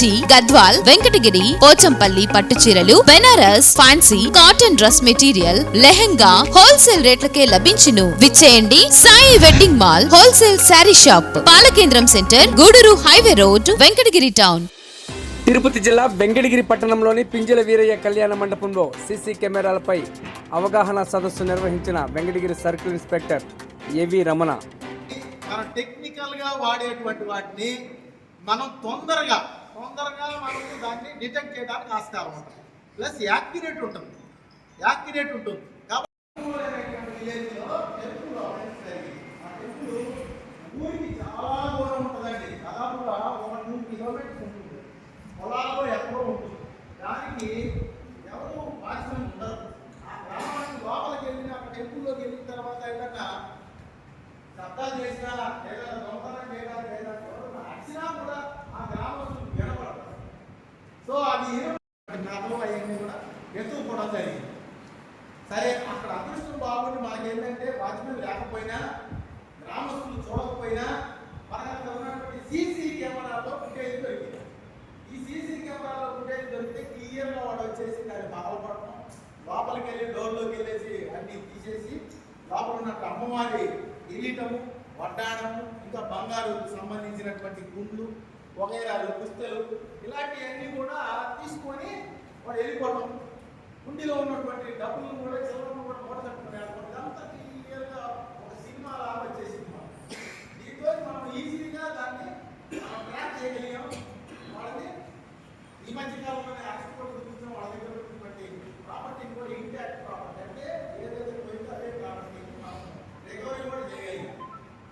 గద్వాల్ వెంకటగిరి పోచంపల్లి పట్టు చీరలు Banaras fancy cotton dress material lehenga wholesale రేట్లకే లభించును. విచ్చేయండి Sai wedding mall wholesale sari shop. పాలకేంద్రం centre Gudur highway road Venkatagiri town. Tirupati జిల్లా వెంకటగిరి పట్టణంలోని పింజల వీరయ్య కళ్యాణ మండపంలో సీసీ కెమెరాలపై అవగాహన సదస్సు నిర్వహించిన వెంకటగిరి సర్కిల్ ఇన్స్పెక్టర్ ఏవి రమణ. మన టెక్నికల్గా వాడేటువంటి వాటిని మనం తొందరగా తొందరగా మనము దాన్ని డిటెక్ట్ చేయడానికి ఆస్కారం ఉంటుంది. ప్లస్ యాక్యురేట్ ఉంటుంది. యాక్యురేట్ ఉంటుంది. ఊరికి చాలా దూరం ఉంటుందండి. దాదాపుగా ఒక టూ కిలోమీటర్స్ ఉంటుంది. పొలాల్లో ఎక్కడో ఉంటుంది. దానికి ఎవరు బాధ్యత ఉండరు. ఆ గ్రామానికి లోపలికి వెళ్ళిన ఆ టెంపుల్లోకి వెళ్ళిన తర్వాత ఏదన్నా శబ్దాలు చేసినా లేదా దొంగతనం చేయడా లేదా ఎవరైనా అరిచినా కూడా ఆ గ్రామస్తులు వినపడదు సో అది కథలు అవన్నీ కూడా ఎత్తుకుపోవడం జరిగింది. సరే అక్కడ అదృష్టం బాగుండి మనకేంటంటే వాచ్మెన్ లేకపోయినా గ్రామస్తులు చూడకపోయినా మనకు అక్కడ ఉన్నటువంటి సీసీ కెమెరాలో ఫుటేజ్ దొరికింది. ఈ సీసీ కెమెరాలో ఫుటేజ్ దొరికితే క్లియర్గా వాడు వచ్చేసి దాన్ని పగలపడటం లోపలికి వెళ్ళి డోర్లోకి వెళ్ళేసి అన్ని తీసేసి లోపల ఉన్న అమ్మవారి కిరీటము వడ్డాణము ఇంకా బంగారు సంబంధించినటువంటి గుండ్లు వగైరాలు పుస్తలు ఇలాంటివన్నీ కూడా తీసుకొని వాడు వెళ్ళిపోవడం కుండీలో ఉన్నటువంటి డబ్బులు కూడా చిల్లరను కూడా మూట కట్టుకుని వెళ్ళిపోవడం ఇదంతా క్లియర్గా ఒక సినిమా లాగా వచ్చేసింది మనకు. దీంతో మనం ఈజీగా దాన్ని మనం ట్రాక్ చేయగలిగాం. వాళ్ళని ఈ మధ్య కాలంలోనే కూడా గురించి వాళ్ళ దగ్గర ఉన్నటువంటి ప్రాపర్టీని కూడా ఇంటాక్ట్ ప్రాపర్టీ అంటే ఏదైతే పోయిందో అదే ప్రాపర్టీ రికవరీ కూడా చేయగలిగాం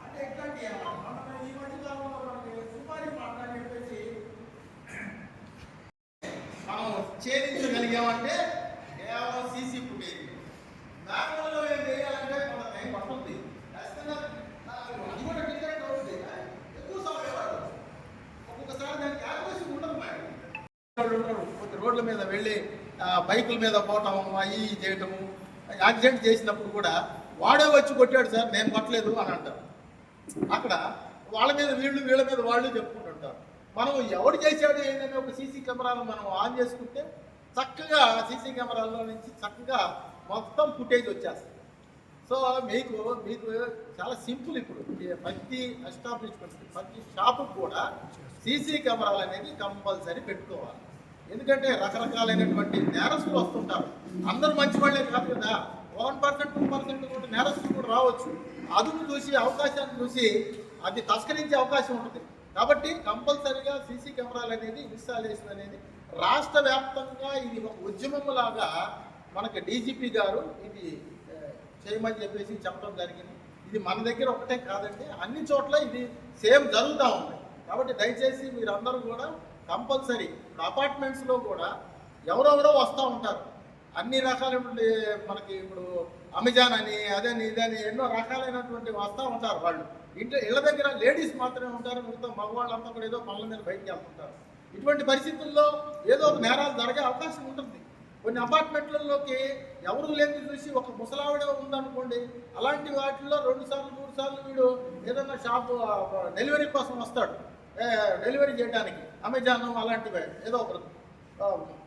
అంటే ఎట్లాంటి అన్నమాట మనం ఈ మధ్య కాలంలో మనకి సుమారి మాట్లాడి చెప్పేసి మనం ఛేదించగలిగామంటే కేవలం సీసీ ఫుటేజ్ దానివల్ల ఏం చేయాలంటే కొంత టైం పడుతుంది ఖచ్చితంగా అది కూడా డిటెక్ట్ అవుతుంది ఎక్కువ సమయం పడుతుంది ఒక్కొక్కసారి దానికి యాక్యురేషన్ ఉండదు మేడం వాళ్ళు ఉంటారు. కొంచెం రోడ్ల మీద వెళ్ళి ఆ, బైకుల మీద పోవటం అవి చేయటము యాక్సిడెంట్ చేసినప్పుడు కూడా వాడే వచ్చి కొట్టాడు సార్ నేను కొట్టలేదు అని అంటారు. అక్కడ వాళ్ళ మీద వీళ్ళు వీళ్ళ మీద వాళ్ళు చెప్పుకుంటుంటారు. మనం ఎవడు చేశాడు ఏదైనా ఒక సీసీ కెమెరాను మనం ఆన్ చేసుకుంటే చక్కగా సీసీ కెమెరాల్లో నుంచి చక్కగా మొత్తం ఫుటేజ్ వచ్చేస్తుంది. సో మీకు మీకు చాలా సింపుల్ ఇప్పుడు. ప్రతి ఎస్టాబ్లిష్మెంట్ ప్రతి షాపు కూడా సీసీ కెమెరాలు అనేది కంపల్సరీ పెట్టుకోవాలి. ఎందుకంటే రకరకాలైనటువంటి నేరస్తులు వస్తుంటారు. అందరూ మంచి వాళ్ళే కాదు కదా. వన్ పర్సెంట్ టూ పర్సెంట్ కూడా నేరస్తులు కూడా రావచ్చు. అదును చూసి అవకాశాన్ని చూసి అది తస్కరించే అవకాశం ఉంటుంది. కాబట్టి కంపల్సరీగా సీసీ కెమెరాలు అనేది ఇన్స్టాలేషన్ అనేది రాష్ట్ర వ్యాప్తంగా ఇది ఒక ఉద్యమం లాగా మనకి డీజీపీ గారు ఇది చేయమని చెప్పేసి చెప్పడం జరిగింది. ఇది మన దగ్గర ఒకటే కాదండి. అన్ని చోట్ల ఇది సేమ్ జరుగుతూ ఉంది. కాబట్టి దయచేసి మీరందరూ కూడా కంపల్సరీ ఇప్పుడు అపార్ట్మెంట్స్లో కూడా ఎవరెవరో వస్తూ ఉంటారు. అన్ని రకాలైనటువంటి మనకి ఇప్పుడు అమెజాన్ అని అదని ఇదని ఎన్నో రకాలైనటువంటి వస్తూ ఉంటారు వాళ్ళు. ఇంట్లో ఇళ్ళ దగ్గర లేడీస్ మాత్రమే ఉంటారు మిగతా మగవాళ్ళంతా కూడా ఏదో పనుల మీద బయటికి వెళ్తుంటారు. ఇటువంటి పరిస్థితుల్లో ఏదో ఒక నేరాలు జరిగే అవకాశం ఉంటుంది. కొన్ని అపార్ట్మెంట్లలోకి ఎవరు లేని చూసి ఒక ముసలావిడ ఉందనుకోండి అలాంటి వాటిల్లో రెండు సార్లు మూడు సార్లు వీడు ఏదన్నా షాప్ డెలివరీ కోసం వస్తాడు. డెలివరీ చేయడానికి అమెజాన్ అలాంటివి ఏదో ఒక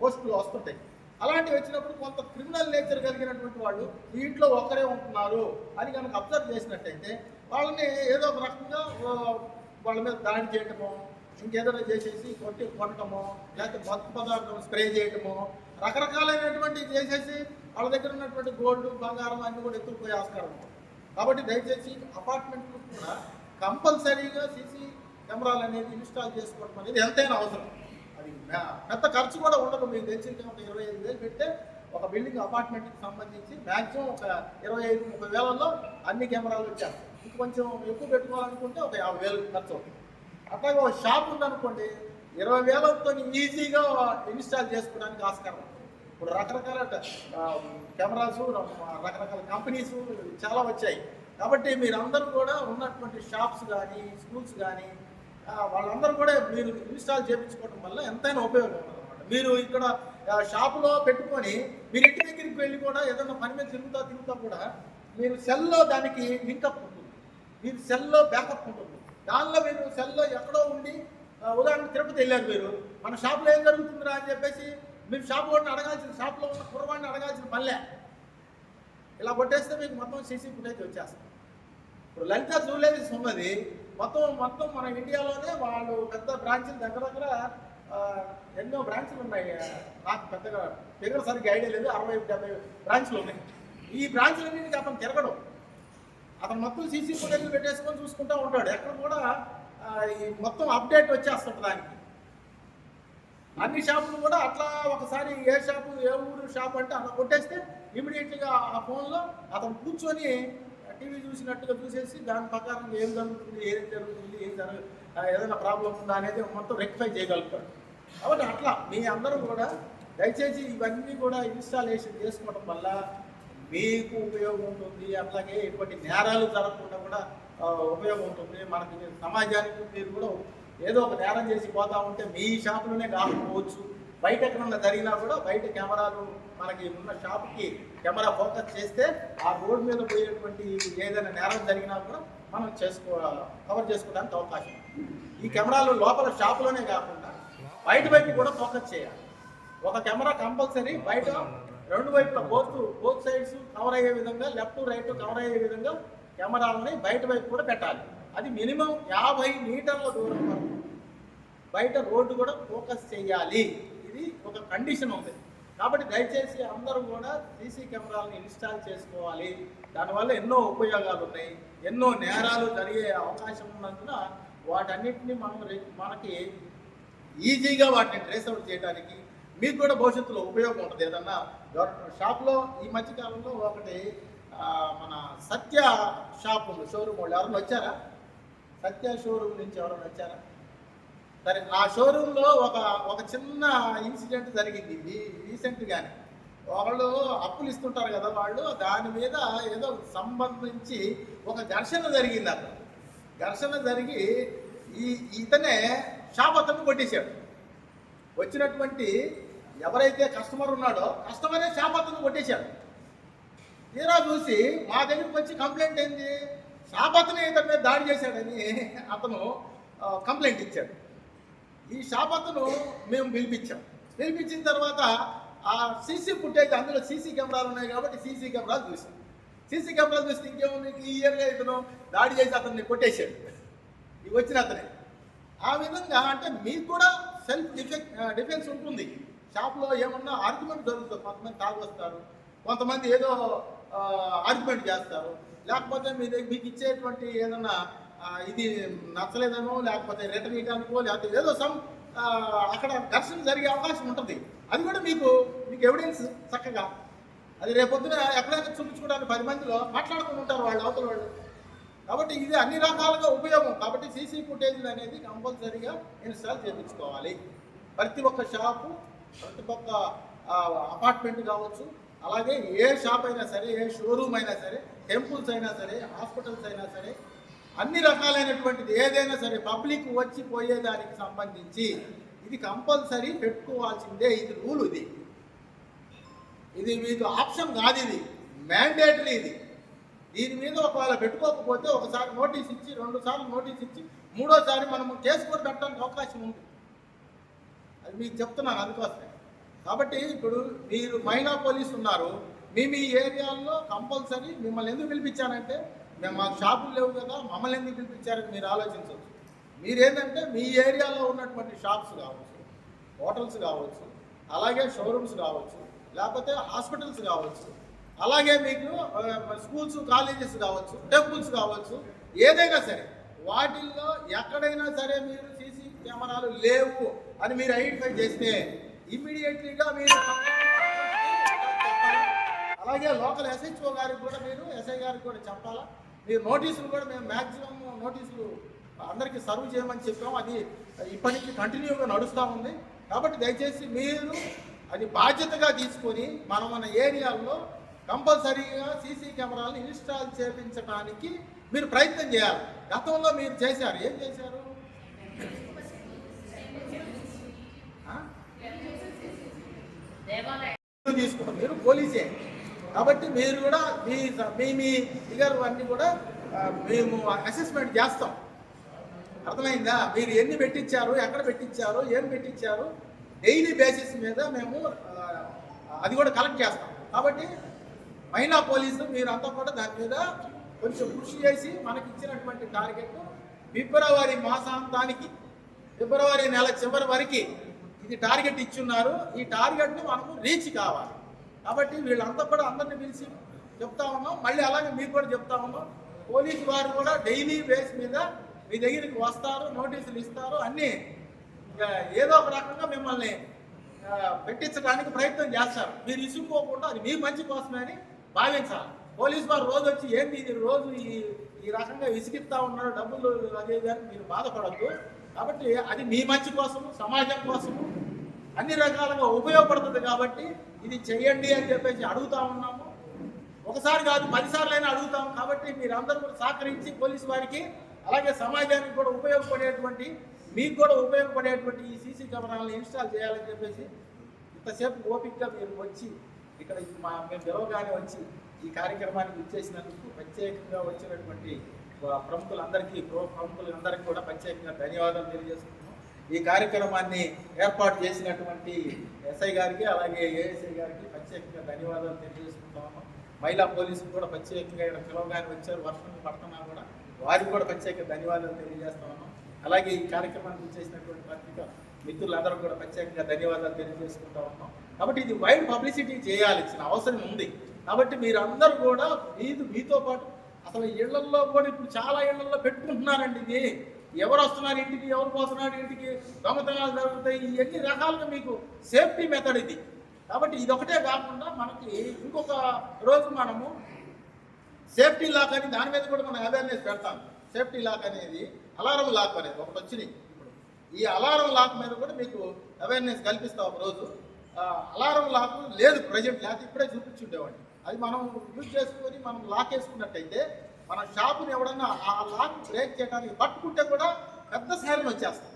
పోస్టులు వస్తుంటాయి. అలాంటివి వచ్చినప్పుడు కొంత క్రిమినల్ నేచర్ కలిగినటువంటి వాళ్ళు ఈ ఇంట్లో ఒక్కరే ఉంటున్నారు అని కనుక అబ్జర్వ్ చేసినట్టయితే వాళ్ళని ఏదో ఒక రకంగా వాళ్ళ మీద దాడి చేయటము ఇంకేదైనా చేసేసి కొట్టి కొట్టడమో లేకపోతే మత్తు పదార్థం స్ప్రే చేయటము రకరకాలైనటువంటి చేసేసి వాళ్ళ దగ్గర ఉన్నటువంటి గోల్డ్ బంగారం అన్ని కూడా ఎత్తుకుపోయే ఆస్కారం కాబట్టి దయచేసి అపార్ట్మెంట్లు కూడా కంపల్సరీగా సీసీ కెమెరాలు అనేది ఇన్స్టాల్ చేసుకోవడం అనేది ఎంతైనా అవసరం. అది పెద్ద ఖర్చు కూడా ఉండదు. మీకు తెలిసి ఒక ఇరవై ఐదు వేలు పెడితే ఒక బిల్డింగ్ అపార్ట్మెంట్కి సంబంధించి మ్యాక్సిమం ఒక ఇరవై ఐదు ముప్పై వేలలో అన్ని కెమెరాలు వచ్చారు ఇంక కొంచెం ఎక్కువ పెట్టుకోవాలనుకుంటే ఒక యాభై వేలు ఖర్చు అవుతుంది. అట్లాగే ఒక షాప్ ఉందనుకోండి ఇరవై వేలతో ఈజీగా ఇన్స్టాల్ చేసుకోవడానికి ఆస్కారం ఇప్పుడు రకరకాల కెమెరాసు రకరకాల కంపెనీస్ చాలా వచ్చాయి. కాబట్టి మీరందరూ కూడా ఉన్నటువంటి షాప్స్ కానీ స్కూల్స్ కానీ వాళ్ళందరూ కూడా మీరు ఇన్స్టాల్ చేయించుకోవడం వల్ల ఎంతైనా ఉపయోగం అనమాట మీరు ఇక్కడ షాపులో పెట్టుకొని మీరు ఇంటి దగ్గరికి వెళ్ళి కూడా ఏదైనా పని మీద తిరుగుతా తిరుగుతా కూడా మీరు సెల్లో దానికి లింకప్ ఉంటుంది. మీరు సెల్లో బ్యాకప్ ఉంటుంది. దానిలో మీరు సెల్లో ఎక్కడో ఉండి ఉదాహరణకు తిరుపతి వెళ్ళారు మీరు. మన షాప్లో ఏం జరుగుతుందిరా అని చెప్పేసి మీరు షాప్ వాడిని అడగాల్సిన షాప్లో ఉన్న కుర్రవాడిని అడగాల్సిన పనిలే. ఇలా కొట్టేస్తే మీకు మొత్తం సీసీ ఫుటేజ్ వచ్చేస్తుంది. ఇప్పుడు లలిత జ్యువెలరీస్ ఉన్నది. మొత్తం మొత్తం మన ఇండియాలోనే వాళ్ళు పెద్ద బ్రాంచ్లు దగ్గర దగ్గర ఎన్నో బ్రాంచ్లు ఉన్నాయి. నాకు పెద్దగా ఫిగర్ సరిగ్గా ఐడియా లేదు. అరవై డెబ్బై బ్రాంచ్లు ఉన్నాయి. ఈ బ్రాంచ్లన్నింటికి అతను తిరగడం. అతను మొత్తం సీసీ ఫుటేజ్ పెట్టేసుకొని చూసుకుంటూ ఉంటాడు. ఎక్కడ కూడా ఈ మొత్తం అప్డేట్ వచ్చేస్తుంది దానికి. అన్ని షాపులు కూడా అట్లా ఒకసారి ఏ షాపు ఏ ఊరు షాప్ అంటే అలా కొట్టేస్తే ఇమీడియట్గా ఆ ఫోన్లో అతను కూర్చొని టీవీ చూసినట్టుగా చూసేసి దాని ప్రకారం ఏం జరుగుతుంది ఏం జరుగుతుంది ఏం జరగ ఏదైనా ప్రాబ్లం ఉందా అనేది మొత్తం రెక్టిఫై చేయగలుగుతాడు కాబట్టి అట్లా మీ అందరూ కూడా దయచేసి ఇవన్నీ కూడా ఇన్స్టాలేషన్ చేసుకోవడం వల్ల మీకు ఉపయోగం ఉంటుంది అట్లాగే ఎటువంటి నేరాలు జరగకుండా కూడా ఉపయోగం ఉంటుంది. మనకి సమాజానికి మీరు కూడా ఏదో ఒక నేరం చేసి పోతా ఉంటే మీ షాపులోనే కాకపోవచ్చు బయట ఎక్కడన్నా జరిగినా కూడా బయట కెమెరాలు మనకి ఉన్న షాప్కి కెమెరా ఫోకస్ చేస్తే ఆ రోడ్ మీద పోయేటువంటి ఏదైనా నేరం జరిగినా కూడా మనం చేసుకో కవర్ చేసుకోవడానికి అవకాశం ఈ కెమెరాలు లోపల షాపులోనే కాకుండా బయట వైపు కూడా ఫోకస్ చేయాలి. ఒక కెమెరా కంపల్సరీ బయట రెండు వైపుల బోత్ బోత్ సైడ్స్ కవర్ అయ్యే విధంగా లెఫ్ట్ రైట్ కవర్ అయ్యే విధంగా కెమెరాలని బయట వైపు కూడా పెట్టాలి. అది మినిమం యాభై మీటర్ల దూరం వరకు బయట రోడ్డు కూడా ఫోకస్ చేయాలి. ఇది ఒక కండిషన్ ఉంది. కాబట్టి దయచేసి అందరూ కూడా సీసీ కెమెరాలను ఇన్స్టాల్ చేసుకోవాలి. దానివల్ల ఎన్నో ఉపయోగాలు ఉన్నాయి. ఎన్నో నేరాలు జరిగే అవకాశం ఉన్నందున వాటన్నిటిని మనం మనకి ఈజీగా వాటిని ట్రేస్ అవుట్ చేయడానికి మీకు కూడా భవిష్యత్తులో ఉపయోగం ఉంటుంది. ఏదన్నా షాప్లో ఈ మధ్యకాలంలో ఒకటి మన సత్య షాప్ ఉంది. షోరూమ్ వాళ్ళు ఎవరైనా వచ్చారా? సత్య షోరూమ్ నుంచి ఎవరైనా వచ్చారా? సరే ఆ షోరూంలో ఒక ఒక చిన్న ఇన్సిడెంట్ జరిగింది. ఈ రీసెంట్గానే వాళ్ళు అప్పులు ఇస్తుంటారు కదా వాళ్ళు దాని మీద ఏదో సంబంధించి ఒక ఘర్షణ జరిగింది అక్కడ. ఘర్షణ జరిగి ఈ ఇతనే షాప్ అతను కొట్టేశాడు. వచ్చినటువంటి ఎవరైతే కస్టమర్ ఉన్నాడో కస్టమరే షాప్ అతను కొట్టేశాడు. తీరా చూసి మా దగ్గరికి వచ్చి కంప్లైంట్ ఏంది? షాప్ అతనే ఇతని మీద దాడి చేశాడని అతను కంప్లైంట్ ఇచ్చాడు. ఈ షాప్ అతను మేము పిలిపించాం. పిలిపించిన తర్వాత ఆ సీసీ ఫుటేజ్ అందులో సీసీ కెమెరాలు ఉన్నాయి కాబట్టి సీసీ కెమెరాలు చూసాం. సీసీ కెమెరాలు చూస్తే ఇంకేముంది? క్లియర్గా ఇతను దాడి చేసి అతన్ని కొట్టేశాడు. ఇవి వచ్చిన అతనే. ఆ విధంగా అంటే మీకు కూడా సెల్ఫ్ డిఫెక్ డిఫెన్స్ ఉంటుంది. షాప్లో ఏమన్నా ఆర్గ్యుమెంట్ జరుగుతుంది. కొంతమంది తాగొస్తారు. కొంతమంది ఏదో ఆర్గ్యుమెంట్ చేస్తారు. లేకపోతే మీ మీకు ఇచ్చేటువంటి ఏదన్నా ఇది నచ్చలేదనో లేకపోతే రిటర్న్ ఇవ్వడానికో లేకపోతే ఏదో సమ్ అక్కడ ఘర్షణ జరిగే అవకాశం ఉంటుంది. అది కూడా మీకు మీకు ఎవిడెన్స్ చక్కగా. అది రేపొద్దున ఎక్కడైనా చూపించుకోవడానికి పది మందిలో మాట్లాడుకుని ఉంటారు వాళ్ళు అవతల వాళ్ళు. కాబట్టి ఇది అన్ని రకాలుగా ఉపయోగం. కాబట్టి సీసీ ఫుటేజ్ అనేది కంపల్సరీగా ఇన్స్టాల్ చేయించుకోవాలి. ప్రతి ఒక్క షాపు ప్రతి ఒక్క అపార్ట్మెంట్ కావచ్చు అలాగే ఏ షాప్ అయినా సరే ఏ షోరూమ్ అయినా సరే టెంపుల్స్ అయినా సరే హాస్పిటల్స్ అయినా సరే అన్ని రకాలైనటువంటిది ఏదైనా సరే పబ్లిక్ వచ్చి పోయేదానికి సంబంధించి ఇది కంపల్సరీ పెట్టుకోవాల్సిందే ఇది రూల్ ఇది. ఇది మీకు ఆప్షన్ కాదు ఇది మ్యాండేటరీ ఇది. దీని మీద ఒకవేళ పెట్టుకోకపోతే ఒకసారి నోటీస్ ఇచ్చి రెండు సార్లు నోటీస్ ఇచ్చి మూడోసారి మనము కేసు కూడా పెట్టడానికి అవకాశం ఉంది. అది మీకు చెప్తున్నాను అందుకోసమే. కాబట్టి ఇప్పుడు మీరు మైనా పోలీస్ ఉన్నారు మీ మీ ఏరియాల్లో కంపల్సరీ మిమ్మల్ని ఎందుకు పిలిపించానంటే మేము మాకు షాపులు లేవు కదా మమ్మల్ని ఎందుకు పిలిపించారని మీరు ఆలోచించవచ్చు. మీరేంటంటే మీ ఏరియాలో ఉన్నటువంటి షాప్స్ కావచ్చు హోటల్స్ కావచ్చు అలాగే షోరూమ్స్ కావచ్చు లేకపోతే హాస్పిటల్స్ కావచ్చు అలాగే మీకు స్కూల్స్ కాలేజెస్ కావచ్చు టెంపుల్స్ కావచ్చు ఏదైనా సరే వాటిల్లో ఎక్కడైనా సరే మీరు సీసీ కెమెరాలు లేవు అని మీరు ఐడెంటిఫై చేస్తే ఇమ్మీడియట్లీగా మీరు అలాగే లోకల్ ఎస్హెచ్ఓ గారికి కూడా మీరు ఎస్ఐ గారికి కూడా చెప్పాలా? మీరు నోటీసులు కూడా మేము మ్యాక్సిమం నోటీసులు అందరికీ సర్వ్ చేయమని చెప్పాం అది ఇప్పటి నుంచి కంటిన్యూగా నడుస్తూ ఉంది. కాబట్టి దయచేసి మీరు అది బాధ్యతగా తీసుకొని మనం మన ఏరియాల్లో కంపల్సరీగా సీసీ కెమెరాలను ఇన్స్టాల్ చేయించడానికి మీరు ప్రయత్నం చేయాలి. గతంలో మీరు చేశారు. ఏం చేశారు? తీసుకోండి. మీరు పోలీసే. కాబట్టి మీరు కూడా మీ మీ మీ ఫిగర్ అన్ని కూడా మేము అసెస్మెంట్ చేస్తాం. అర్థమైందా? మీరు ఎన్ని పెట్టించారు ఎక్కడ పెట్టించారు ఏం పెట్టించారు డైలీ బేసిస్ మీద మేము అది కూడా కలెక్ట్ చేస్తాం. కాబట్టి మహిళా పోలీసు మీరంతా కూడా దాని మీద కొంచెం కృషి చేసి మనకి ఇచ్చినటువంటి టార్గెట్ ఫిబ్రవరి మాసాంతానికి ఫిబ్రవరి నెల చివరి వరకు ఇది టార్గెట్ ఇచ్చున్నారు. ఈ టార్గెట్ను మనము రీచ్ కావాలి. కాబట్టి వీళ్ళంతా కూడా అందరిని పిలిచి చెప్తా ఉన్నాం. మళ్ళీ అలాగే మీకు కూడా చెప్తా ఉన్నాం. పోలీసు వారు కూడా డైలీ బేస్ మీద మీ దగ్గరికి వస్తారు నోటీసులు ఇస్తారు. అన్నీ ఏదో ఒక రకంగా మిమ్మల్ని పెట్టించడానికి ప్రయత్నం చేస్తారు. మీరు ఇసుక్కోకుండా అది మీ మంచి కోసమే అని భావించాలి. పోలీసు వారు రోజు వచ్చి ఏంటి ఇది? రోజు ఈ ఈ రకంగా విసిగిస్తా ఉన్నారు డబ్బులు అదే మీరు బాధపడద్దు. కాబట్టి అది మీ మంచి కోసము సమాజం కోసము అన్ని రకాలుగా ఉపయోగపడుతుంది కాబట్టి ఇది చెయ్యండి అని చెప్పేసి అడుగుతా ఉన్నాము. ఒకసారి కాదు పదిసార్లు అయినా అడుగుతాం కాబట్టి మీరందరూ కూడా సహకరించి పోలీసు వారికి అలాగే సమాజానికి కూడా ఉపయోగపడేటువంటి మీకు కూడా ఉపయోగపడేటువంటి ఈ సీసీ కెమెరాలను ఇన్స్టాల్ చేయాలని చెప్పేసి ఇంతసేపు ఓపికగా మీరు వచ్చి ఇక్కడ మా మేము పిలవగానే వచ్చి ఈ కార్యక్రమానికి ఇచ్చేసినందుకు ప్రత్యేకంగా వచ్చినటువంటి ప్రముఖులందరికీ ప్రో ప్రముఖులందరికీ కూడా ప్రత్యేకంగా ధన్యవాదాలు తెలియజేస్తున్నాము ఈ కార్యక్రమాన్ని ఏర్పాటు చేసినటువంటి ఎస్ఐ గారికి అలాగే ఏఎస్ఐ గారికి ప్రత్యేకంగా ధన్యవాదాలు తెలియజేసుకుంటాము మహిళా పోలీసులు కూడా ప్రత్యేకంగా ఇక్కడ పిలవగానే వచ్చారు. వర్షం పడుతున్నా కూడా వారికి కూడా ప్రత్యేక ధన్యవాదాలు తెలియజేస్తా అలాగే ఈ కార్యక్రమానికి చేసినటువంటి పత్రిక మిత్రులందరూ కూడా ప్రత్యేకంగా ధన్యవాదాలు తెలియజేసుకుంటా ఉన్నాం. కాబట్టి ఇది వైడ్ పబ్లిసిటీ చేయాల్సిన అవసరం ఉంది. కాబట్టి మీరందరూ కూడా ఇది మీతో పాటు అసలు ఇళ్ళలో కూడా ఇప్పుడు చాలా ఇళ్ళలో పెట్టుకుంటున్నారండి ఇది. ఎవరు వస్తున్నారు ఇంటికి ఎవరు పోతున్నారు ఇంటికి దొంగతనాలు జరుగుతాయి ఇవన్నీ రకాలుగా మీకు సేఫ్టీ మెథడ్ ఇది. కాబట్టి ఇదొకటే కాకుండా మనకి ఇంకొక రోజు మనము సేఫ్టీ లాక్ అని దాని మీద కూడా మనం అవేర్నెస్ పెడతాం. సేఫ్టీ లాక్ అనేది అలారం లాక్ అనేది ఒకటి వచ్చినాయి. ఇప్పుడు ఈ అలారం లాక్ మీద కూడా మీకు అవేర్నెస్ కల్పిస్తాం ఒక రోజు. అలారం లాక్ లేదు ప్రజెంట్ లేకపోతే ఇప్పుడే చూపించుండేవాడిని. అది మనం యూజ్ చేసుకొని మనం లాక్ వేసుకున్నట్టయితే మన షాపుని ఎవడన్నా ఆ లాక్ బ్రేక్ చేయడానికి పట్టుకుంటే కూడా పెద్ద సైరన్ వచ్చేస్తాయి.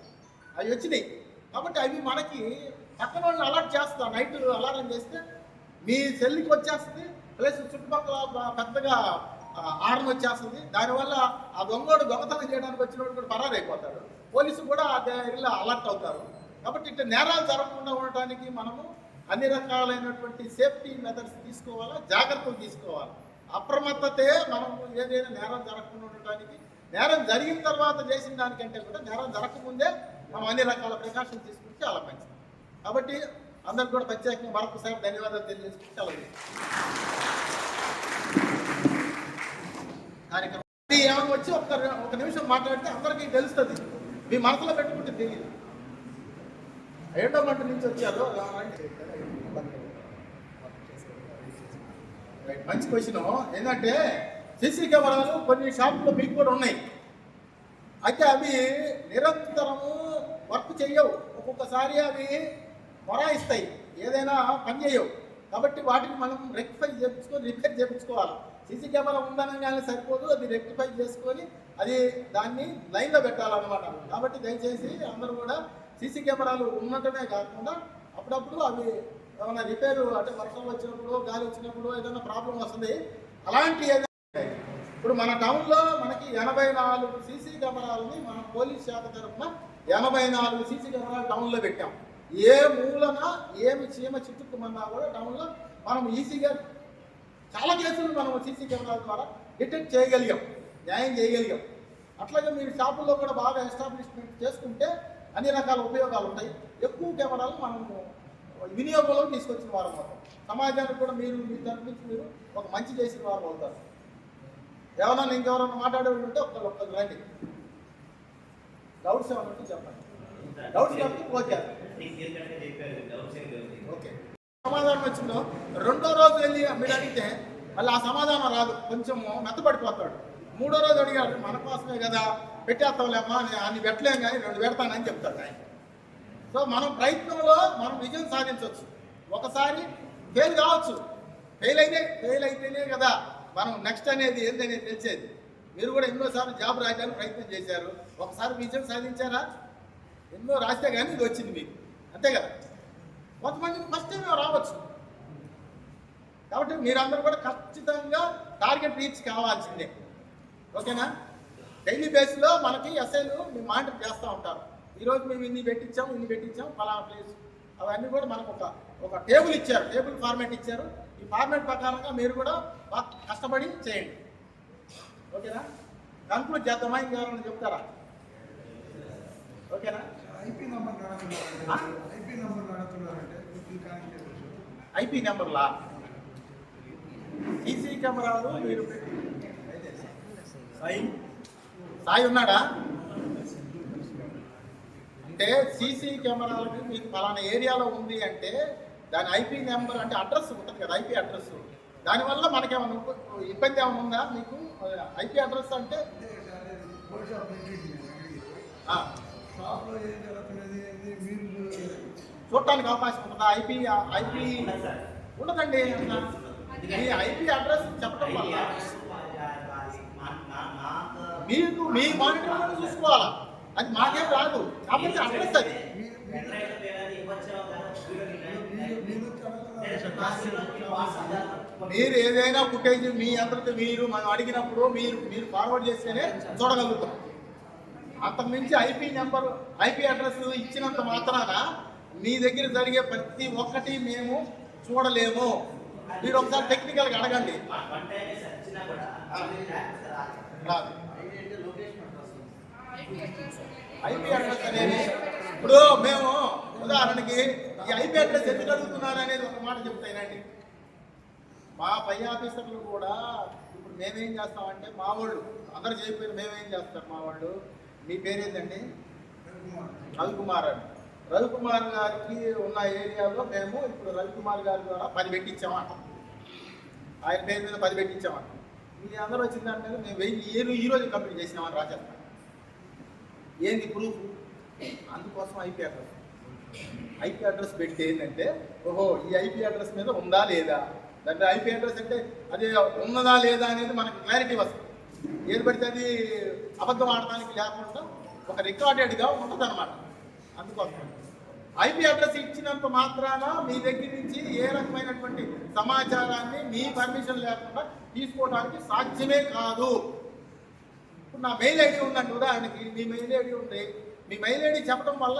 అవి వచ్చినాయి. కాబట్టి అవి మనకి పక్కన వాళ్ళని అలర్ట్ చేస్తా. నైట్ అలారం చేస్తే మీ సెల్కి వచ్చేస్తుంది. ప్లస్ చుట్టుపక్కల పెద్దగా ఆర్మ్ వచ్చేస్తుంది. దానివల్ల ఆ దొంగోడు దొంగతనం చేయడానికి వచ్చినోడు కూడా పరారైపోతాడు పోలీసు కూడా ఇలా అలర్ట్ అవుతారు. కాబట్టి ఇట్లా నేరాలు జరగకుండా ఉండటానికి మనము అన్ని రకాలైనటువంటి సేఫ్టీ మెథడ్స్ తీసుకోవాలా? జాగ్రత్తలు తీసుకోవాలి? అప్రమత్తతే మనం ఏదైనా నేరం జరగకుండా ఉండటానికి నేరం జరిగిన తర్వాత చేసిన దానికంటే కూడా నేరం జరగకముందే మనం అన్ని రకాల ప్రికాషన్స్ తీసుకుంటే చాలా మంచిది. కాబట్టి అందరికి కూడా ప్రత్యేకంగా మరొకసారి ధన్యవాదాలు తెలియజేసుకుంటే చాలా కార్యక్రమం ఏమైనా వచ్చి ఒక ఒక నిమిషం మాట్లాడితే అందరికీ తెలుస్తుంది. మీ మనసులో పెట్టుకుంటే తెలియదు. ఏడో మంట నుంచి వచ్చారు రండి. రైట్, మంచి క్వశ్చన్ ఏంటంటే సీసీ కెమెరాలు కొన్ని షాపుల్లో మీకు కూడా ఉన్నాయి. అయితే అవి నిరంతరము వర్క్ చేయవు. ఒక్కొక్కసారి అవి మొరాయిస్తాయి. ఏదైనా పని చేయవు. కాబట్టి వాటిని మనం రెక్టిఫై చేయించుకొని రిపేర్ చేయించుకోవాలి. సీసీ కెమెరా ఉందని కానీ సరిపోదు. అది రెక్టిఫై చేసుకొని అది దాన్ని లైన్లో పెట్టాలన్నమాట. కాబట్టి దయచేసి అందరూ కూడా సీసీ కెమెరాలు ఉండటమే కాకుండా అప్పుడప్పుడు అవి ఏమైనా రిపేరు అంటే వర్షం వచ్చినప్పుడు గాలి వచ్చినప్పుడు ఏదైనా ప్రాబ్లం వస్తుంది? అలాంటి ఏదైనా ఇప్పుడు మన టౌన్లో మనకి ఎనభై నాలుగు సీసీ కెమెరాలని మన పోలీస్ శాఖ తరఫున ఎనభై నాలుగు సీసీ కెమెరాలు టౌన్లో పెట్టాం. ఏ మూలన ఏమి చీమ చిట్టుకుమన్నా కూడా టౌన్లో మనం ఈజీగా చాలా కేసులు మనం సీసీ కెమెరాల ద్వారా డిటెక్ట్ చేయగలిగాం న్యాయం చేయగలిగాం. అట్లాగే మీరు షాపుల్లో కూడా బాగా ఎస్టాబ్లిష్మెంట్ చేసుకుంటే అన్ని రకాల ఉపయోగాలు ఉంటాయి. ఎక్కువ కెమెరాలు మనము వినియోగంలో తీసుకొచ్చిన వారు అవుతాం సమాజానికి కూడా మీరు మీ తరపు నుంచి మీరు ఒక మంచి చేసిన వారు అవుతారు. ఎవరన్నా ఇంకెవరన్నా మాట్లాడేవాళ్ళు ఉంటే ఒక్కరు ఒక్కరు రండి. డౌట్స్ ఏమన్నా ఉంటే చెప్పండి. డౌట్స్ కాబట్టి ఓకే. సమాధానం వచ్చిందో రెండో రోజు వెళ్ళి మీరు అడిగితే మళ్ళీ ఆ సమాధానం రాదు. కొంచెం మెత్తపడిపోతాడు. మూడో రోజు అడిగాడు మన కోసమే కదా పెట్టేస్తాంలేమ్మా అని పెట్టలేం కానీ రెండు పెడతానని చెప్తాడు ఆయన. సో మనం ప్రయత్నంలో మనం విజయం సాధించవచ్చు. ఒకసారి ఫెయిల్ కావచ్చు. ఫెయిల్ అయితే ఫెయిల్ అయితేనే కదా మనం నెక్స్ట్ అనేది ఏందనేది తెలిసేది. మీరు కూడా ఎన్నోసార్లు జాబ్ రాయడానికి ప్రయత్నం చేశారు. ఒకసారి విజయం సాధించారా? ఎన్నో రాస్తే కానీ ఇది వచ్చింది మీకు. అంతే కదా? కొంతమందికి ఫస్ట్ టైం రావచ్చు. కాబట్టి మీరందరూ కూడా ఖచ్చితంగా టార్గెట్ రీచ్ కావాల్సిందే. ఓకేనా? డైలీ బేస్లో మనకి ఎస్ఐలు మేము మానిటర్ చేస్తూ ఉంటారు. ఈరోజు మేము ఇన్ని పెట్టించాం ఇన్ని పెట్టించాం ఫలానా ప్లేస్ అవన్నీ కూడా మనకు ఒక ఒక టేబుల్ ఇచ్చారు టేబుల్ ఫార్మాట్ ఇచ్చారు. ఈ ఫార్మాట్ ప్రకారంగా మీరు కూడా కష్టపడి చేయండి. ఓకేనా? కన్క్లూడ్ చేద్దామా? ఇంకెవరైనా చెప్తారా? ఓకేనా? ఐపీ నంబర్ ఐపీ నెంబర్లా? సీసీ కెమెరాలు మీరు సాయి. సాయి ఉన్నాడా? అంటే సీసీ కెమెరాలకి మీకు ఫలానా ఏరియాలో ఉంది అంటే దాని ఐపీ నెంబర్ అంటే అడ్రస్ ఉంటుంది కదా ఐపీ అడ్రస్. దానివల్ల మనకేమైనా ఇబ్బంది ఏమైనా ఉందా మీకు? ఐపీ అడ్రస్ అంటే? చూడటానికి అవకాశం ఉంటుందా? ఐపీ ఐపీ ఉండదండి. మీ ఐపీ అడ్రస్ చెప్పడం వల్ల మీకు మీ మానిటర్ చూసుకోవాలా? అది మాకేం రాదు. కాబట్టి అడ్రస్ అది మీరు ఏదైనా ఫుటేజ్ మీ అందరితో మీరు మనం అడిగినప్పుడు మీరు మీరు ఫార్వర్డ్ చేస్తేనే చూడగలుగుతాం. అంతకుమించి ఐపీ నెంబర్ ఐపీ అడ్రస్ ఇచ్చినంత మాత్రాన మీ దగ్గర జరిగే ప్రతి ఒక్కటి మేము చూడలేము. మీరు ఒకసారి టెక్నికల్గా అడగండి. రాదు. ఐపీ అడ్రస్ అనేది ఇప్పుడు మేము ఉదాహరణకి ఈ ఐపీ అడ్రస్ ఎందుకు అడుగుతున్నారు అనేది ఒక మాట చెప్తాయినండి. మా పై ఆఫీసర్లు కూడా ఇప్పుడు మేమేం చేస్తామంటే మా వాళ్ళు అందరు చెప్పారు మేమేం చేస్తారు మా వాళ్ళు? మీ పేరు ఏంటండి రవికుమార్ అని రవికుమార్ గారికి ఉన్న ఏరియాలో మేము ఇప్పుడు రవికుమార్ గారి ద్వారా పది పెట్టించామంట. ఆయన పేరు మీద పది పెట్టించామంట. మీ అందరూ వచ్చిన దాని మీద మేము వెయ్యి ఈ ఈ రోజు కంప్లీట్ చేసినామని రాజా ఏంది ప్రూఫ్ అందుకోసం ఐపీ అడ్రస్ ఐపీ అడ్రస్ పెట్టి ఏంటంటే ఓహో ఈ ఐపీ అడ్రస్ మీద ఉందా లేదా? దాంట్లో ఐపీ అడ్రస్ అంటే అది ఉన్నదా లేదా అనేది మనకు క్లారిటీ వస్తుంది. ఏది పడితే అది అబద్ధం ఆడటానికి లేకుండా ఒక రికార్డెడ్గా ఉంటుంది అనమాట అందుకోసం. ఐపీ అడ్రస్ ఇచ్చినంత మాత్రాన మీ దగ్గర నుంచి ఏ రకమైనటువంటి సమాచారాన్ని మీ పర్మిషన్ లేకుండా తీసుకోవడానికి సాధ్యమే కాదు. ఇప్పుడు నా మెయిల్ ఐడి ఉందండి ఉదాహరణకి మీ మెయిల్ ఐడి ఉంది మీ మెయిల్ ఐడి చెప్పడం వల్ల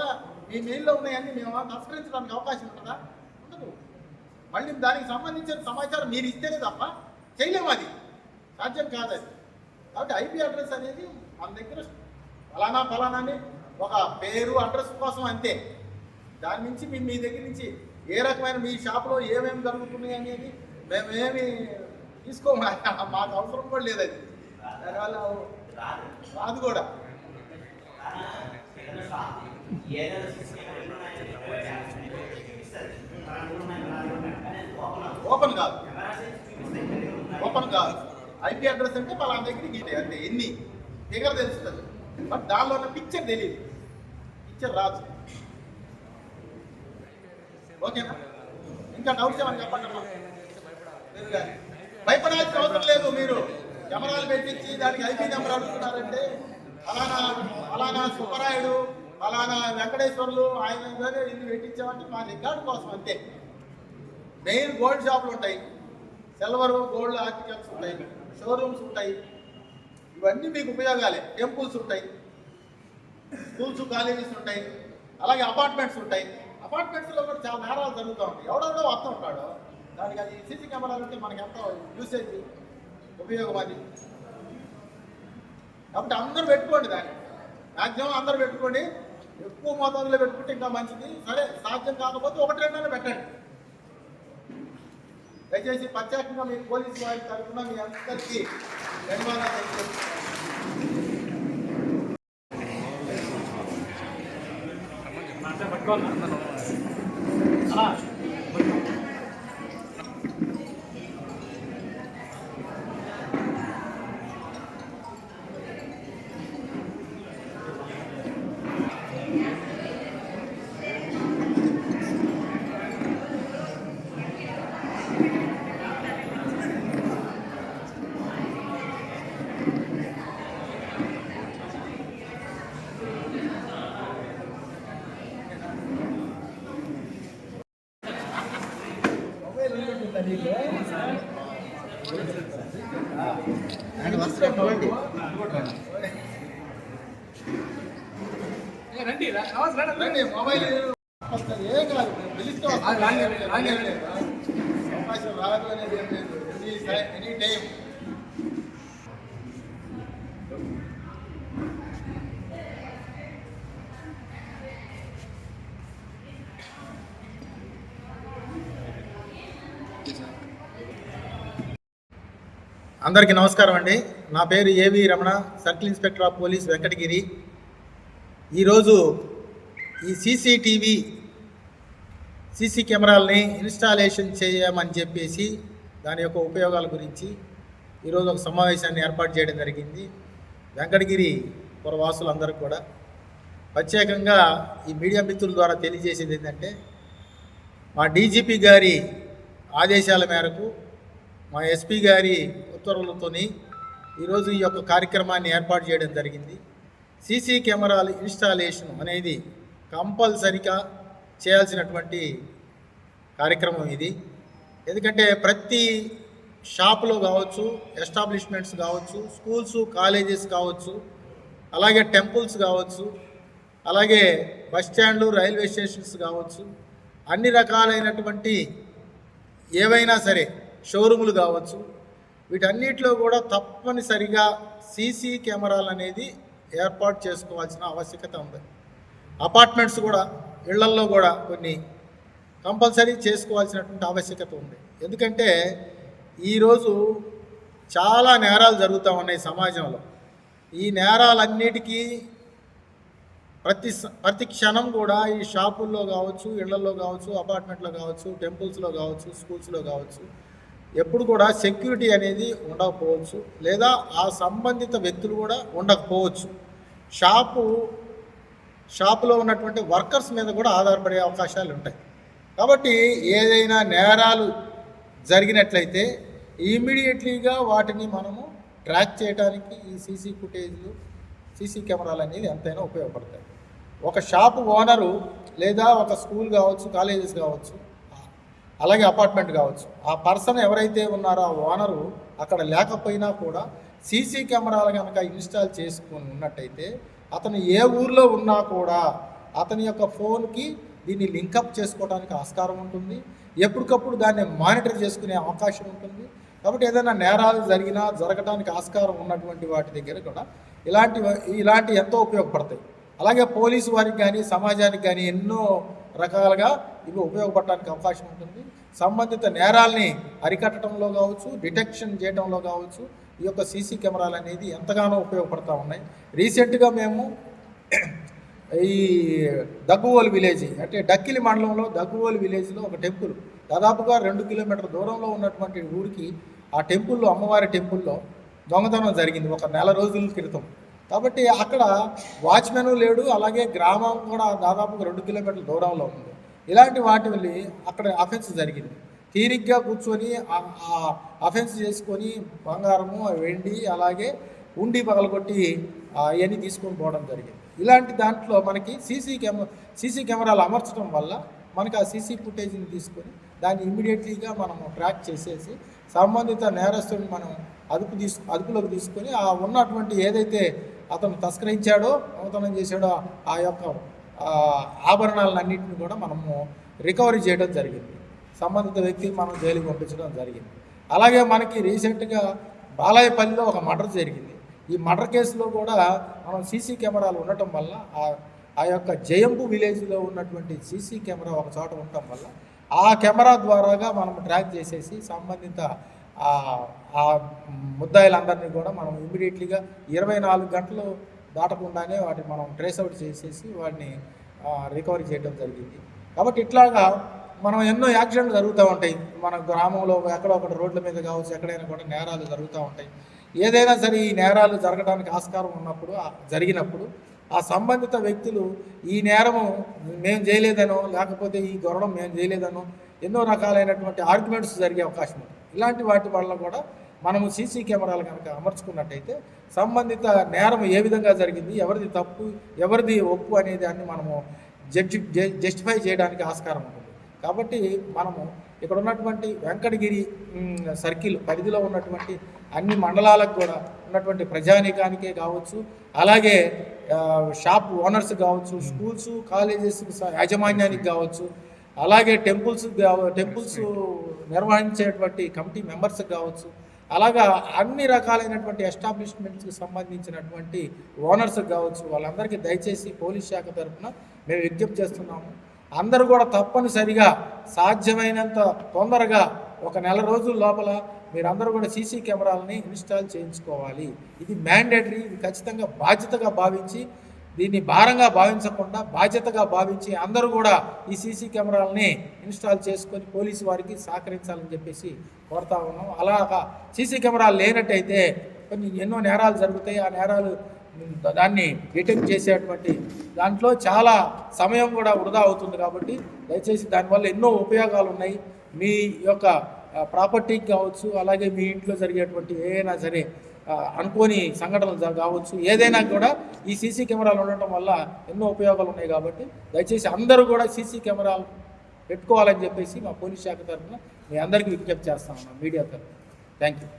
మీ మెయిల్లో ఉన్నాయని మేము తస్కరించడానికి అవకాశం ఉంటుందా? ఉండదు. మళ్ళీ దానికి సంబంధించిన సమాచారం మీరు ఇస్తేనే తప్ప చేయలేము అది. సాధ్యం కాదు అది. కాబట్టి ఐపీ అడ్రస్ అనేది మన దగ్గర ఫలానా ఫలానా అని ఒక పేరు అడ్రస్ కోసం అంతే. దాని నుంచి మేము మీ దగ్గర నుంచి ఏ రకమైన మీ షాప్లో ఏమేమి జరుగుతున్నాయి అనేది మేమేమి తీసుకోము. మాకు అవసరం కూడా లేదు అది. దానివల్ల రాదు కూడా. ఓపెన్ కాదు. ఓపెన్ కాదు. ఐపీ అడ్రస్ అంటే పలానా దగ్గరికి గీతే అంతే. ఎన్ని? దగ్గర తెలుస్తుంది. బట్ దానిలో ఉన్న పిక్చర్ తెలియదు. పిక్చర్ రాదు. ఓకేనా? ఇంకా డౌట్స్ ఏమని చెప్పండి భయపడాల్సిన అవసరం లేదు మీరు. కెమెరాలు పెట్టించి దానికి ఐపీ నెంబర్ అడుగుతున్నారంటే అలానా అలానా సుబ్బరాయుడు అలానా వెంకటేశ్వర్లు ఆయన ఇల్లు ఇది పెట్టించామంటే మా రికార్డు కోసం అంతే. మెయిన్ గోల్డ్ షాపులు ఉంటాయి. సిల్వర్ గోల్డ్ ఆర్టికల్స్ ఉంటాయి. షోరూమ్స్ ఉంటాయి. ఇవన్నీ మీకు ఉపయోగాలే. టెంపుల్స్ ఉంటాయి. స్కూల్స్ కాలేజెస్ ఉంటాయి. అలాగే అపార్ట్మెంట్స్ ఉంటాయి. అపార్ట్మెంట్స్లో కూడా చాలా నేరాలు జరుగుతూ ఉంటాయి. ఎవడెవడో వస్తూ ఉంటాడు. దానికి అది సీసీ కెమెరాలు ఉంటే మనకి ఎంత యూసేజ్ ఉపయోగం అది కాబట్టి అందరూ పెట్టుకోండి దాన్ని. మ్యాక్సిమం అందరూ పెట్టుకోండి. ఎక్కువ మోతాదులో పెట్టుకుంటే ఇంకా మంచిది. సరే సాధ్యం కాకపోతే ఒకటి రెండైనా పెట్టండి. దయచేసి ప్రత్యేకంగా మీ పోలీసు వారి తరఫున మీ అందరికీ ధన్యవాదాలు తెలియజేస్తున్నాను. పట్టుకోవాలి రండి మొబైల్ వస్తుంది ఏం కాదు పిలిస్తే వస్తుంది. అవకాశం రాదు అనేది ఏం లేదు. ఎనీ టైం ఎనీ టైం అందరికీ నమస్కారం అండి. నా పేరు AV Ramana circle inspector of police Venkatagiri. ఈరోజు ఈ సీసీటీవీ సీసీ కెమెరాలని ఇన్స్టాలేషన్ చేయమని చెప్పేసి దాని యొక్క ఉపయోగాల గురించి ఈరోజు ఒక సమావేశాన్ని ఏర్పాటు చేయడం జరిగింది. వెంకటగిరి పురవాసులందరూ కూడా ప్రత్యేకంగా ఈ మీడియా మిత్రుల ద్వారా తెలియజేసేది ఏంటంటే మా డీజీపీ గారి ఆదేశాల మేరకు మా ఎస్పీ గారి ఉత్తర్వులతోని ఈరోజు ఈ యొక్క కార్యక్రమాన్ని ఏర్పాటు చేయడం జరిగింది. సీసీ కెమెరాల ఇన్స్టాలేషన్ అనేది కంపల్సరిగా చేయాల్సినటువంటి కార్యక్రమం ఇది. ఎందుకంటే ప్రతి షాపులో కావచ్చు ఎస్టాబ్లిష్మెంట్స్ కావచ్చు స్కూల్స్ కాలేజెస్ కావచ్చు అలాగే టెంపుల్స్ కావచ్చు అలాగే బస్ స్టాండ్లు రైల్వే స్టేషన్స్ కావచ్చు అన్ని రకాలైనటువంటి ఏవైనా సరే షోరూములు కావచ్చు వీటన్నిటిలో కూడా తప్పనిసరిగా సీసీ కెమెరాలు అనేది ఏర్పాటు చేసుకోవాల్సిన ఆవశ్యకత ఉంది. అపార్ట్మెంట్స్ కూడా ఇళ్ళల్లో కూడా కొన్ని కంపల్సరీ చేసుకోవాల్సినటువంటి ఆవశ్యకత ఉంది. ఎందుకంటే ఈరోజు చాలా నేరాలు జరుగుతూ ఉన్నాయి సమాజంలో. ఈ నేరాలన్నిటికీ ప్రతి ప్రతి క్షణం కూడా ఈ షాపుల్లో కావచ్చు ఇళ్ళలో కావచ్చు అపార్ట్మెంట్లో కావచ్చు టెంపుల్స్లో కావచ్చు స్కూల్స్లో కావచ్చు ఎప్పుడు కూడా సెక్యూరిటీ అనేది ఉండకపోవచ్చు లేదా ఆ సంబంధిత వ్యక్తులు కూడా ఉండకపోవచ్చు. షాపు షాపులో ఉన్నటువంటి వర్కర్స్ మీద కూడా ఆధారపడే అవకాశాలు ఉంటాయి. కాబట్టి ఏదైనా నేరాలు జరిగినట్లయితే ఇమీడియట్లీగా వాటిని మనము ట్రాక్ చేయడానికి ఈ సీసీ ఫుటేజ్లు సీసీ కెమెరాలు అనేది ఎంతైనా ఉపయోగపడతాయి. ఒక షాపు ఓనరు లేదా ఒక స్కూల్ కావచ్చు కాలేజెస్ కావచ్చు అలాగే అపార్ట్మెంట్ కావచ్చు. ఆ పర్సన్ ఎవరైతే ఉన్నారో ఆ ఓనరు అక్కడ లేకపోయినా కూడా సీసీ కెమెరాలు కనుక ఇన్స్టాల్ చేసుకుని ఉన్నట్టయితే అతను ఏ ఊర్లో ఉన్నా కూడా అతని యొక్క ఫోన్కి దీన్ని లింకప్ చేసుకోవడానికి ఆస్కారం ఉంటుంది. ఎప్పటికప్పుడు దాన్ని మానిటర్ చేసుకునే అవకాశం ఉంటుంది. కాబట్టి ఏదైనా నేరాలు జరిగినా జరగడానికి ఆస్కారం ఉన్నటువంటి వాటి దగ్గర కూడా ఇలాంటి ఇలాంటి ఎంతో ఉపయోగపడతాయి. అలాగే పోలీసు వారికి కానీ సమాజానికి కానీ ఎన్నో రకాలుగా ఇవి ఉపయోగపడటానికి అవకాశం ఉంటుంది. సంబంధిత నేరాల్ని అరికట్టడంలో కావచ్చు డిటెక్షన్ చేయడంలో కావచ్చు ఈ యొక్క సీసీ కెమెరాలు అనేది ఎంతగానో ఉపయోగపడతా ఉన్నాయి. రీసెంట్గా మేము ఈ దగ్గువోలు విలేజ్ అంటే డక్కిలి మండలంలో దగ్గువోలు విలేజ్లో ఒక టెంపుల్ దాదాపుగా రెండు కిలోమీటర్ దూరంలో ఉన్నటువంటి ఊరికి ఆ టెంపుల్లో అమ్మవారి టెంపుల్లో దొంగతనం జరిగింది. ఒక నెల రోజుల క్రితం. కాబట్టి అక్కడ వాచ్మెన్ లేడు అలాగే గ్రామం కూడా దాదాపు రెండు కిలోమీటర్ల దూరంలో ఉంది. ఇలాంటి వాటి వెళ్ళి అక్కడ అఫెన్స్ జరిగింది. తీరిగ్గా కూర్చొని అఫెన్స్ చేసుకొని బంగారము వెండి అలాగే ఉండి పగలగొట్టి అవన్నీ తీసుకొని పోవడం జరిగింది. ఇలాంటి దాంట్లో మనకి సీసీ కెమెరా సీసీ కెమెరాలు అమర్చడం వల్ల మనకి ఆ సీసీ ఫుటేజ్ని తీసుకొని దాన్ని ఇమీడియట్లీగా మనము ట్రాక్ చేసేసి సంబంధిత నేరస్తుడిని మనం అదుపు తీసు అదుపులోకి తీసుకొని ఆ ఉన్నటువంటి ఏదైతే అతను తస్కరించాడో దొంగతనం చేశాడో ఆ యొక్క ఆభరణాలన్నింటిని కూడా మనము రికవరీ చేయడం జరిగింది. సంబంధిత వ్యక్తిని మనం జైలుకి పంపించడం జరిగింది. అలాగే మనకి రీసెంట్గా బాలాయపల్లిలో ఒక మర్డర్ జరిగింది. ఈ మర్డర్ కేసులో కూడా మనం సీసీ కెమెరాలు ఉండటం వల్ల ఆ ఆ యొక్క జయంపు విలేజ్లో ఉన్నటువంటి సీసీ కెమెరా ఒక చోట ఉండటం వల్ల ఆ కెమెరా ద్వారాగా మనం ట్రాక్ చేసేసి సంబంధిత ఆ- ముద్దాయిలందరినీ కూడా మనం ఇమీడియట్లీగా ఇరవై నాలుగు గంటలు దాటకుండానే వాటిని మనం ట్రేస్ అవుట్ చేసేసి వాటిని రికవరీ చేయడం జరిగింది. కాబట్టి ఇట్లాగా మనం ఎన్నో యాక్సిడెంట్లు జరుగుతూ ఉంటాయి. మన గ్రామంలో ఎక్కడో ఒకటి రోడ్ల మీద కావచ్చు ఎక్కడైనా కూడా నేరాలు జరుగుతూ ఉంటాయి. ఏదైనా సరే ఈ నేరాలు జరగడానికి ఆస్కారం ఉన్నప్పుడు జరిగినప్పుడు ఆ సంబంధిత వ్యక్తులు ఈ నేరము మేము చేయలేదనో లేకపోతే ఈ గొరడం మేము చేయలేదనో ఎన్నో రకాలైనటువంటి ఆర్గ్యుమెంట్స్ జరిగే అవకాశం ఉంది ఇలాంటి వాటి వల్ల కూడా మనము సీసీ కెమెరాలు కనుక అమర్చుకున్నట్టయితే సంబంధిత నేరం ఏ విధంగా జరిగింది ఎవరిది తప్పు ఎవరిది ఒప్పు అనే దాన్ని మనము జడ్జి జస్టిఫై చేయడానికి ఆస్కారం ఉంటుంది. కాబట్టి మనము ఇక్కడ ఉన్నటువంటి వెంకటగిరి సర్కిల్ పరిధిలో ఉన్నటువంటి అన్ని మండలాలకు కూడా ఉన్నటువంటి ప్రజానీకానికే కావచ్చు అలాగే షాప్ ఓనర్స్ కావచ్చు స్కూల్స్ కాలేజెస్ యాజమాన్యానికి కావచ్చు అలాగే టెంపుల్స్ టెంపుల్స్ నిర్వహించేటువంటి కమిటీ మెంబర్స్ కావచ్చు అలాగా అన్ని రకాలైనటువంటి ఎస్టాబ్లిష్మెంట్స్కి సంబంధించినటువంటి ఓనర్స్ కావచ్చు వాళ్ళందరికీ దయచేసి పోలీస్ శాఖ తరఫున మేము విజ్ఞప్తి చేస్తున్నాము. అందరూ కూడా తప్పనిసరిగా సాధ్యమైనంత తొందరగా ఒక నెల రోజుల లోపల మీరందరూ కూడా సీసీ కెమెరాలని ఇన్స్టాల్ చేయించుకోవాలి. ఇది మ్యాండేటరీ ఇది ఖచ్చితంగా బాధ్యతగా భావించి దీన్ని భారంగా భావించకుండా బాధ్యతగా భావించి అందరూ కూడా ఈ సీసీ కెమెరాలని ఇన్స్టాల్ చేసుకొని పోలీసు వారికి సహకరించాలని చెప్పేసి కోరుతా ఉన్నాం. అలాగా సీసీ కెమెరాలు లేనట్టయితే కొన్ని ఎన్నో నేరాలు జరుగుతాయి. ఆ నేరాలు దాన్ని డిటెక్ట్ చేసేటువంటి దాంట్లో చాలా సమయం కూడా వృధా అవుతుంది కాబట్టి దయచేసి దానివల్ల ఎన్నో ఉపయోగాలు ఉన్నాయి. మీ యొక్క ప్రాపర్టీకి కావచ్చు అలాగే మీ ఇంట్లో జరిగేటువంటి ఏదైనా సరే అనుకోని సంఘటనలు కావచ్చు. ఏదైనా కూడా ఈ సీసీ కెమెరాలు ఉండటం వల్ల ఎన్నో ఉపయోగాలు ఉన్నాయి కాబట్టి దయచేసి అందరూ కూడా సీసీ కెమెరాలు పెట్టుకోవాలని చెప్పేసి మా పోలీస్ శాఖ తరఫున మీ అందరికీ విజ్ఞప్తి చేస్తా ఉన్నాం మీడియా తరఫున. థ్యాంక్ యూ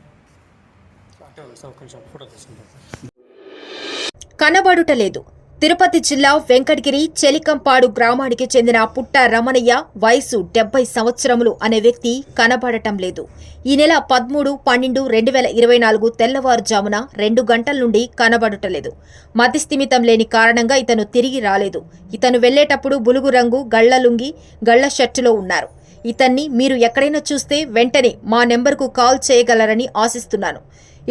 కనబడుటలేదు తిరుపతి జిల్లా వెంకటగిరి చెలికంపాడు గ్రామానికి చెందిన పుట్ట రమణయ్య వయసు డెబ్బై సంవత్సరములు అనే వ్యక్తి కనబడటం లేదు. ఈ నెల పదమూడు పన్నెండు రెండు వేల ఇరవై నాలుగు తెల్లవారుజామున రెండు గంటల నుండి కనబడటలేదు మతిస్థిమితం లేని కారణంగా ఇతను తిరిగి రాలేదు. ఇతను వెళ్ళేటప్పుడు బులుగు రంగు గళ్ళలుంగి గళ్ళ షర్టులో ఉన్నారు. ఇతన్ని మీరు ఎక్కడైనా చూస్తే వెంటనే మా నెంబర్కు కాల్ చేయగలరని ఆశిస్తున్నాను.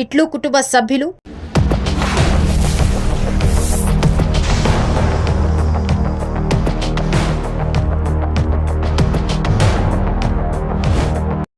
ఇట్లు కుటుంబ సభ్యులు